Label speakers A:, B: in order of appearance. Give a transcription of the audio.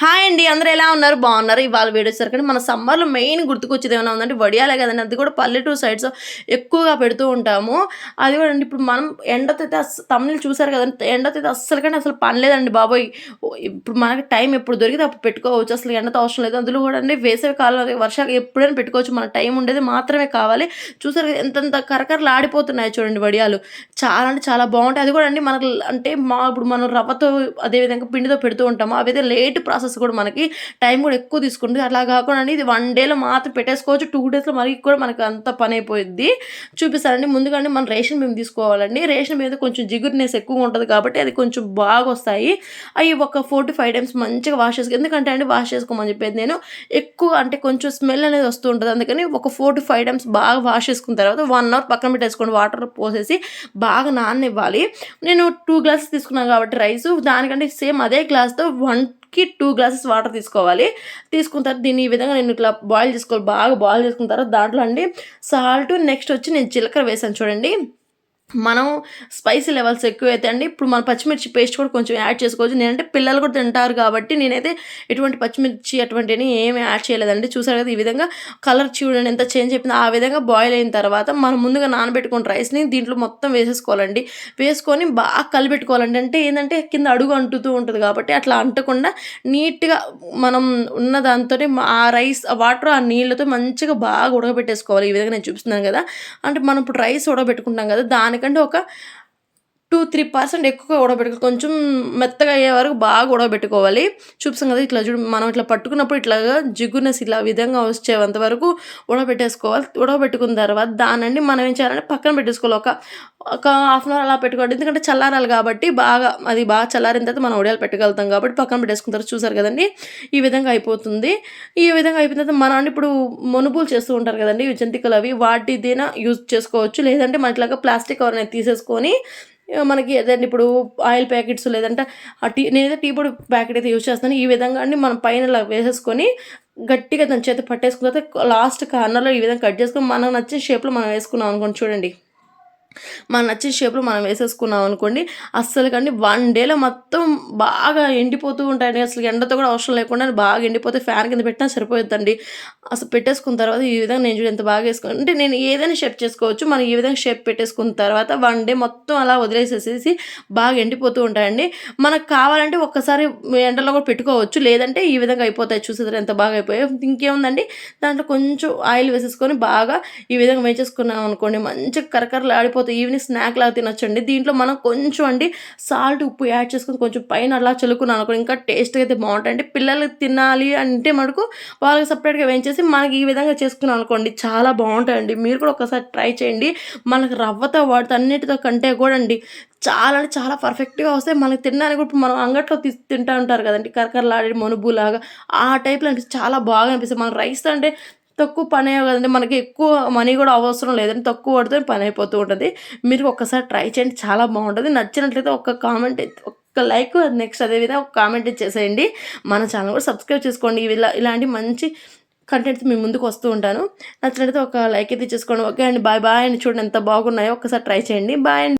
A: Hi అండి అందరూ ఎలా ఉన్నారు? బాగున్నారు? ఇవాళ వీడియో సరికండి మన సమ్మర్లో మెయిన్ గుర్తుకొచ్చేది ఏమైనా ఉందంటే వడియాలే కదండి. అది కూడా పల్లెటూరు సైడ్స్ ఎక్కువగా పెడుతూ ఉంటాము. అది కూడా అండి ఇప్పుడు మనం ఎండతైతే తమిళ్ చూసారు కదండి ఎండతైతే అస్సలు కానీ అసలు పనిలేదండి బాబోయ్. ఇప్పుడు మనకి టైం ఎప్పుడు దొరికితే అప్పుడు పెట్టుకోవచ్చు. అసలు ఎండతో అవసరం లేదు. అందులో కూడా అండి వేసవి కాలం వర్షాలు ఎప్పుడైనా పెట్టుకోవచ్చు. మన టైం ఉండేది మాత్రమే కావాలి. చూసారు కదా ఎంతంత కరకరలు ఆడిపోతున్నాయి చూడండి వడియాలు. చాలా అంటే చాలా బాగుంటాయి. అది కూడా అండి మనకు అంటే మా ఇప్పుడు మనం రవ్వతో అదేవిధంగా పిండితో పెడుతూ ఉంటాము. అవైతే లేట్ ప్రాసెస్ కూడా మనకి టైం కూడా ఎక్కువ తీసుకుంటుంది. అలా కాకుండా ఇది వన్ డేలో మాత్రం పెట్టేసుకోవచ్చు. టూ డేస్లో మనకి కూడా మనకి అంత పని అయిపోయింది చూపిస్తారండి ముందుగానే మనం రేషన్ మేము తీసుకోవాలండి. రేషన్ మీద కొంచెం జిగురునెస్ ఎక్కువ ఉంటుంది కాబట్టి అది కొంచెం బాగా వస్తాయి. అవి ఒక ఫోర్ టు ఫైవ్ టైమ్స్ మంచిగా వాష్ చేసుకో ఎందుకంటే అండి వాష్ చేసుకోమని చెప్పేది నేను ఎక్కువ అంటే కొంచెం స్మెల్ అనేది వస్తూ ఉంటుంది. అందుకని ఒక ఫోర్ టు ఫైవ్ టైమ్స్ బాగా వాష్ చేసుకున్న తర్వాత వన్ అవర్ పక్కన పెట్టేసుకోండి. వాటర్ పోసేసి బాగా నాననివ్వాలి. నేను టూ గ్లాసెస్ తీసుకున్నాను కాబట్టి రైస్. దానికంటే సేమ్ అదే గ్లాస్తో వన్ కి టూ గ్లాసెస్ వాటర్ తీసుకోవాలి. తీసుకున్న తర్వాత దీన్ని ఈ విధంగా నేను ఇట్లా బాయిల్ చేసుకోవాలి. బాగా బాయిల్ చేసుకున్న తర్వాత దాంట్లో అండి సాల్ట్ నెక్స్ట్ వచ్చి నేను జీలకర్ర వేసాను చూడండి. మనం స్పైసీ లెవెల్స్ ఎక్కువ అయితే అండి ఇప్పుడు మన పచ్చిమిర్చి పేస్ట్ కూడా కొంచెం యాడ్ చేసుకోవచ్చు. నేనంటే పిల్లలు కూడా తింటారు కాబట్టి నేనైతే ఎటువంటి పచ్చిమిర్చి అటువంటివి ఏమి యాడ్ చేయలేదండి. చూసారు కదా ఈ విధంగా కలర్ చూడండి ఎంత చేంజ్ అయిపోయింది. ఆ విధంగా బాయిల్ అయిన తర్వాత మనం ముందుగా నానబెట్టుకున్న రైస్ని దీంట్లో మొత్తం వేసేసుకోవాలండి. వేసుకొని బాగా కలిపెట్టుకోవాలండి. అంటే ఏంటంటే కింద అడుగు అంటుతూ ఉంటుంది కాబట్టి అట్లా అంటకుండా నీట్గా మనం ఉన్న దాంతో ఆ రైస్ ఆ వాటర్ ఆ నీళ్ళతో మంచిగా బాగా ఉడకబెట్టేసుకోవాలి. ఈ విధంగా నేను చూపిస్తున్నాను కదా. అంటే మనం ఇప్పుడు రైస్ ఉడకబెట్టుకుంటాం కదా దానికంటే ఒక టూ త్రీ పర్సెంట్ ఎక్కువగా ఉడకబెట్టుకో కొంచెం మెత్తగా అయ్యే వరకు బాగా ఉడకబెట్టుకోవాలి. చూపిస్తాం కదా ఇట్లా చూడు మనం ఇట్లా పట్టుకున్నప్పుడు ఇట్లాగా జిగ్గునెస్ ఇలా విధంగా వచ్చేంత వరకు ఉడకబెట్టేసుకోవాలి. ఉడకబెట్టుకున్న తర్వాత దానండి మనం ఏం చేయాలంటే పక్కన పెట్టేసుకోవాలి. ఒక ఒక హాఫ్ అన్ అవర్ అలా పెట్టుకోవాలి. ఎందుకంటే చల్లారాలి కాబట్టి బాగా అది బాగా చల్లారిన తర్వాత మనం ఉడియాలు పెట్టగలుగుతాం కాబట్టి పక్కన పెట్టేసుకుంటారు తర్వాత చూసారు కదండి ఈ విధంగా అయిపోతుంది. ఈ విధంగా అయిపోయిన తర్వాత మనం ఇప్పుడు మనుబులు చేస్తూ ఉంటారు కదండి జంతికలు అవి వాటిదైనా యూజ్ చేసుకోవచ్చు. లేదంటే మన ఇట్లాగా ప్లాస్టిక్ కవర్ అనేది తీసేసుకొని మనకి ఏదంటే ఇప్పుడు ఆయిల్ ప్యాకెట్స్ లేదంటే ఆ టీ నేనైతే టీ పొడి ప్యాకెట్ అయితే యూజ్ చేస్తాను. ఈ విధంగా అండి మనం పైన ఇలా వేసేసుకొని గట్టిగా దాని చేతి పట్టేసుకున్న తర్వాత లాస్ట్ కార్నర్లో ఈ విధంగా కట్ చేసుకొని మనకు నచ్చిన షేప్లో మనం వేసుకున్నాం అనుకోండి చూడండి. మన నచ్చిన షేప్లో మనం వేసేసుకున్నాం అనుకోండి అస్సలు కానీ వన్ డేలో మొత్తం బాగా ఎండిపోతూ ఉంటాయండి. అసలు ఎండతో కూడా అవసరం లేకుండా బాగా ఎండిపోతే ఫ్యాన్ కింద పెట్టినా సరిపోతుందండి అసలు పెట్టేసుకున్న తర్వాత ఈ విధంగా నేను చూడండి ఎంత బాగా వేసుకుని అంటే నేను ఏదైనా షేప్ చేసుకోవచ్చు. మనం ఈ విధంగా షేప్ పెట్టేసుకున్న తర్వాత వన్ డే మొత్తం అలా వదిలేసేసేసి బాగా ఎండిపోతూ ఉంటాయండి. మనకు కావాలంటే ఒక్కసారి ఎండలో కూడా పెట్టుకోవచ్చు. లేదంటే ఈ విధంగా అయిపోతాయి. చూసేదారు ఎంత బాగా అయిపోయాయి. ఇంకేముందండి? దాంట్లో కొంచెం ఆయిల్ వేసేసుకొని బాగా ఈ విధంగా వేసేసుకున్నాం అనుకోండి మంచిగా కరకరలు ఆడిపోతాయి ఈవినింగ్ స్నాక్ లాగా తినొచ్చండి. దీంట్లో మనం కొంచెం అండి సాల్ట్ ఉప్పు యాడ్ చేసుకొని కొంచెం పైన అలా చల్లుకున్నాను అనుకోండి. ఇంకా టేస్ట్గా అయితే బాగుంటాయండి పిల్లలు తినాలి అంటే మనకు వాళ్ళకి సపరేట్గా వేయించేసి మనకి ఈ విధంగా చేసుకున్నాం అనుకోండి చాలా బాగుంటాయండి. మీరు కూడా ఒకసారి ట్రై చేయండి. మనకు రవ్వతో వాటితో అన్నిటితో కంటే కూడా అండి చాలా అంటే చాలా పర్ఫెక్ట్గా వస్తాయి. మనకి తినడానికి కూడా ఇప్పుడు మనం అంగట్లో తీ తింటా ఉంటారు కదండి. కరకరలాడే మనుబులాగా ఆ టైప్లో అనిపిస్తుంది చాలా బాగా అనిపిస్తుంది మన రైస్ అంటే తక్కువ పని అయ్యే కదండి. మనకి ఎక్కువ మనీ కూడా అవసరం లేదండి తక్కువ పడితే పని అయిపోతూ ఉంటుంది. మీరు ఒక్కసారి ట్రై చేయండి. చాలా బాగుంటుంది. నచ్చినట్లయితే ఒక కామెంట్ ఒక లైక్ నెక్స్ట్ అదేవిధంగా ఒక కామెంట్ చేసేయండి మన ఛానల్ కూడా సబ్స్క్రైబ్ చేసుకోండి. ఇలా ఇలాంటి మంచి కంటెంట్స్ మీ ముందుకు వస్తూ ఉంటాను. నచ్చినట్లయితే ఒక లైక్ అయితే చేసుకోండి ఓకే అండి. బాయ్ బాయ్ అని చూడండి ఎంత బాగున్నాయో. ఒకసారి ట్రై చేయండి. బాయ్ అండి.